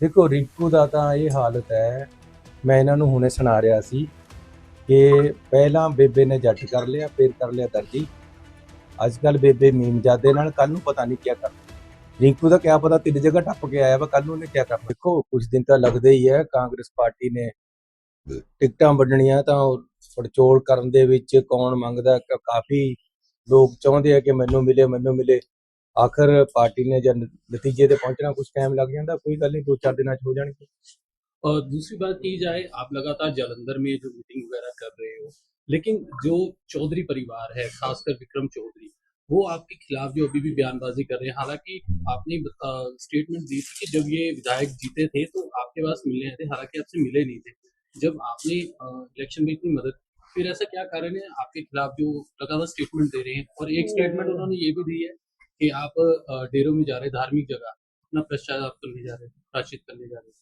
ਦੇਖੋ ਰਿੰਕੂ ਦਾ ਤਾਂ ਇਹ ਹਾਲਤ ਹੈ, ਮੈਂ ਇਹਨਾਂ ਨੂੰ ਹੁਣੇ ਸੁਣਾ ਰਿਹਾ ਸੀ ਕਿ ਪਹਿਲਾਂ ਬੇਬੇ ਨੇ ਜੱਟ ਕਰ ਲਿਆ, ਫਿਰ ਕਰ ਲਿਆ ਦਰਜੀ। ਅੱਜ ਕੱਲ ਬੇਬੇ ਮੀਮਜਾਦੇ ਨਾਲ ਕੱਲ ਨੂੰ ਪਤਾ ਨਹੀਂ ਕੀ ਕਰਨਾ ਰਿੰਕੂ ਦਾ ਕਿਆ ਪਤਾ ਤਿੰਨ ਜਗ੍ਹਾ ਟੱਪ ਕੇ ਆਇਆ ਵਾ ਕੱਲ ਨੂੰ ਉਹਨੇ ਕੀ ਕਰਨਾ? ਦੇਖੋ ਕੁਝ ਦਿਨ ਤਾਂ ਲੱਗਦੇ ਹੀ ਹੈ, ਕਾਂਗਰਸ ਪਾਰਟੀ ਨੇ ਟਿਕਟਾਂ ਵੰਡਣੀਆਂ ਤਾਂ ਪੜਚੋਲ ਕਰਨ ਦੇ ਵਿੱਚ ਕੌਣ ਮੰਗਦਾ ਕਾਫੀ ਲੋਕ ਚਾਹੁੰਦੇ ਆ ਕਿ ਮੈਨੂੰ ਮਿਲੇ ਮੈਨੂੰ ਮਿਲੇ। ਆਖਰ ਪਾਰਟੀ ਨੇ ਜਦ ਨਤੀਜੇ ਤੇ ਪਹੁੰਚਣਾ ਕੁਝ ਟਾਈਮ ਲੱਗ ਜਾਂਦਾ ਕੋਈ ਗੱਲ ਨਹੀਂ ਦੋ ਚਾਰ ਦਿਨਾਂ ਚ ਹੋ ਜਾਣਗੇ और दूसरी बात की जाए आप लगातार जालंधर में जो मीटिंग वगैरह कर रहे हो लेकिन जो चौधरी परिवार है खासकर विक्रम चौधरी वो आपके खिलाफ जो अभी भी बयानबाजी कर रहे हैं हालांकि आपने स्टेटमेंट दी थी कि जब ये विधायक जीते थे तो आपके पास मिलने आए थे हालांकि आपसे मिले नहीं थे जब आपने इलेक्शन में इतनी मदद फिर ऐसा क्या कारण है आपके खिलाफ जो लगातार स्टेटमेंट दे रहे हैं और एक स्टेटमेंट उन्होंने ये भी दी है कि आप अ, डेरों में जा रहे हैं धार्मिक जगह अपना पश्चाताप करने जा रहे हैं प्राश्चित करने जा रहे हैं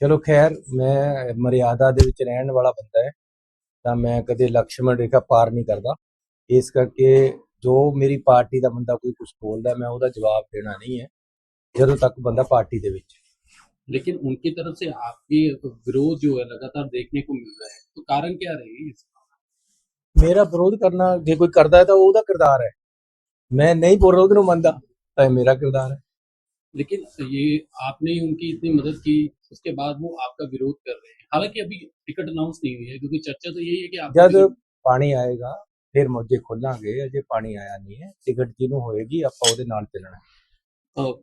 ਚਲੋ ਖੈਰ ਮੈਂ ਮਰਿਆਦਾ ਦੇ ਵਿੱਚ ਰਹਿਣ ਵਾਲਾ ਬੰਦਾ ਹੈ ਤਾਂ ਮੈਂ ਕਦੇ ਲਕਸ਼ਮਣ ਰੇਖਾ ਪਾਰ ਨਹੀਂ ਕਰਦਾ ਇਸ ਕਰਕੇ ਜੋ ਮੇਰੀ ਪਾਰਟੀ ਦਾ ਬੰਦਾ ਕੋਈ ਕੁਝ ਬੋਲਦਾ ਮੈਂ ਉਹਦਾ ਜਵਾਬ ਦੇਣਾ ਨਹੀਂ ਹੈ ਜਦੋਂ ਤੱਕ ਬੰਦਾ ਪਾਰਟੀ ਦੇ ਵਿੱਚ लेकिन उनकी तरफ से आपके विरोध जो है लगातार देखने को मिल रहा है तो कारण क्या रहेगी इसका? ਮੇਰਾ ਵਿਰੋਧ ਕਰਨਾ ਜੇ ਕੋਈ ਕਰਦਾ ਹੈ ਤਾਂ ਉਹ ਉਹਦਾ ਕਿਰਦਾਰ ਹੈ ਮੈਂ ਨਹੀਂ ਬੋਲ ਵਿਰੋਧ ਨੂੰ ਮੰਨਦਾ ਤਾਂ ਇਹ ਮੇਰਾ ਕਿਰਦਾਰ ਹੈ लेकिन ये आपने ही उनकी इतनी मदद की उसके बाद वो आपका विरोध कर रहे हैं हालांकि अभी टिकट अनाउंस नहीं हुई है क्योंकि चर्चा तो यही है कि आप ਜਦ ਪਾਣੀ ਆਏਗਾ ਫਿਰ ਮੌਜੇ ਖੋਲਾਂਗੇ ਅਜੇ ਪਾਣੀ ਆਇਆ ਨਹੀਂ ਹੈ ਟਿਕਟ ਜਿਹਨੂੰ ਹੋਏਗੀ ਆਪਾਂ ਉਹਦੇ ਨਾਲ ਚੱਲਣਾ ਹੈ।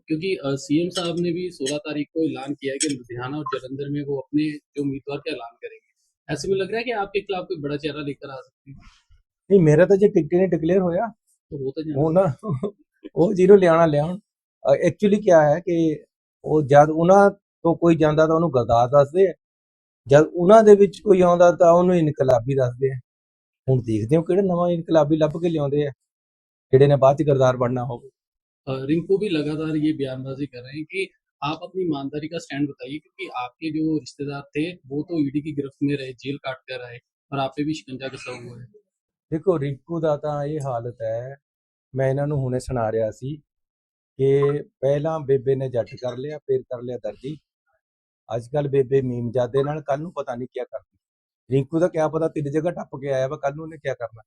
क्योंकि सीएम साहब ने भी 16 तारीख को ऐलान किया है कि लुधियाना और जलंधर में वो अपने जो उम्मीदवार का ऐलान करेंगे ऐसे में लग रहा है कि आपके खिलाफ कोई बड़ा चेहरा लेकर आ सकते हैं ਨਹੀਂ ਮੇਰਾ ਤਾਂ ਜੇ ਟਿਕਟ ਨਹੀਂ ਡਿਕਲੇਅਰ ਹੋਇਆ तो वो तो जाना ਉਹ ਨਾ ਉਹ ਜਿਹਨੂੰ ਲਿਆਣਾ ਲਿਆਉਣ ਐਕਚੁਅਲੀ ਕੀ ਹੈ ਕਿ ਉਹ ਜਦ ਉਹਨਾਂ ਤੋਂ ਕੋਈ ਜਾਂਦਾ ਤਾਂ ਉਹਨੂੰ ਗਦਾਰ ਦੱਸਦੇ ਆ ਜਦ ਉਹਨਾਂ ਦੇ ਵਿੱਚ ਕੋਈ ਆਉਂਦਾ ਤਾਂ ਉਹਨੂੰ ਇਨਕਲਾਬੀ ਦੱਸਦੇ ਆ ਹੁਣ ਦੇਖਦੇ ਹੋ ਕਿਹੜਾ ਨਵਾਂ ਇਨਕਲਾਬੀ ਲੱਭ ਕੇ ਲਿਆਉਂਦੇ ਆ ਜਿਹੜੇ ਨੇ ਬਾਅਦ ਚ ਗਰਦਾਰ ਬਣਨਾ ਹੋਵੇ अ, रिंकू भी लगातार ये बयानबाजी कर रहे हैं कि आप अपनी ईमानदारी का स्टैंड बताइए क्योंकि आपके जो रिश्तेदार थे वो तो ईडी की गिरफ्त में रहे जेल काट कर आए और आप पे भी शिकंजा कसा हुआ है ਦੇਖੋ ਰਿੰਕੂ ਦਾ ਤਾਂ ਇਹ ਹਾਲਤ ਹੈ, ਮੈਂ ਇਹਨਾਂ ਨੂੰ ਹੁਣੇ ਸੁਣਾ ਰਿਹਾ ਸੀ ਕਿ ਪਹਿਲਾਂ ਬੇਬੇ ਨੇ ਜੱਟ ਕਰ ਲਿਆ, ਫਿਰ ਕਰ ਲਿਆ ਦਰਜੀ। ਅੱਜ ਕੱਲ ਬੇਬੇ ਮੀਮਜਾਦੇ ਨਾਲ ਕੱਲ ਨੂੰ ਪਤਾ ਨਹੀਂ ਕੀ ਕਰਦੀ। ਰਿੰਕੂ ਦਾ ਕਿਆ ਪਤਾ ਤਿੰਨ ਜਗ੍ਹਾ ਟੱਪ ਕੇ ਆਇਆ ਵਾ ਕੱਲ ਨੂੰ ਉਹਨੇ ਕੀ ਕਰਨਾ।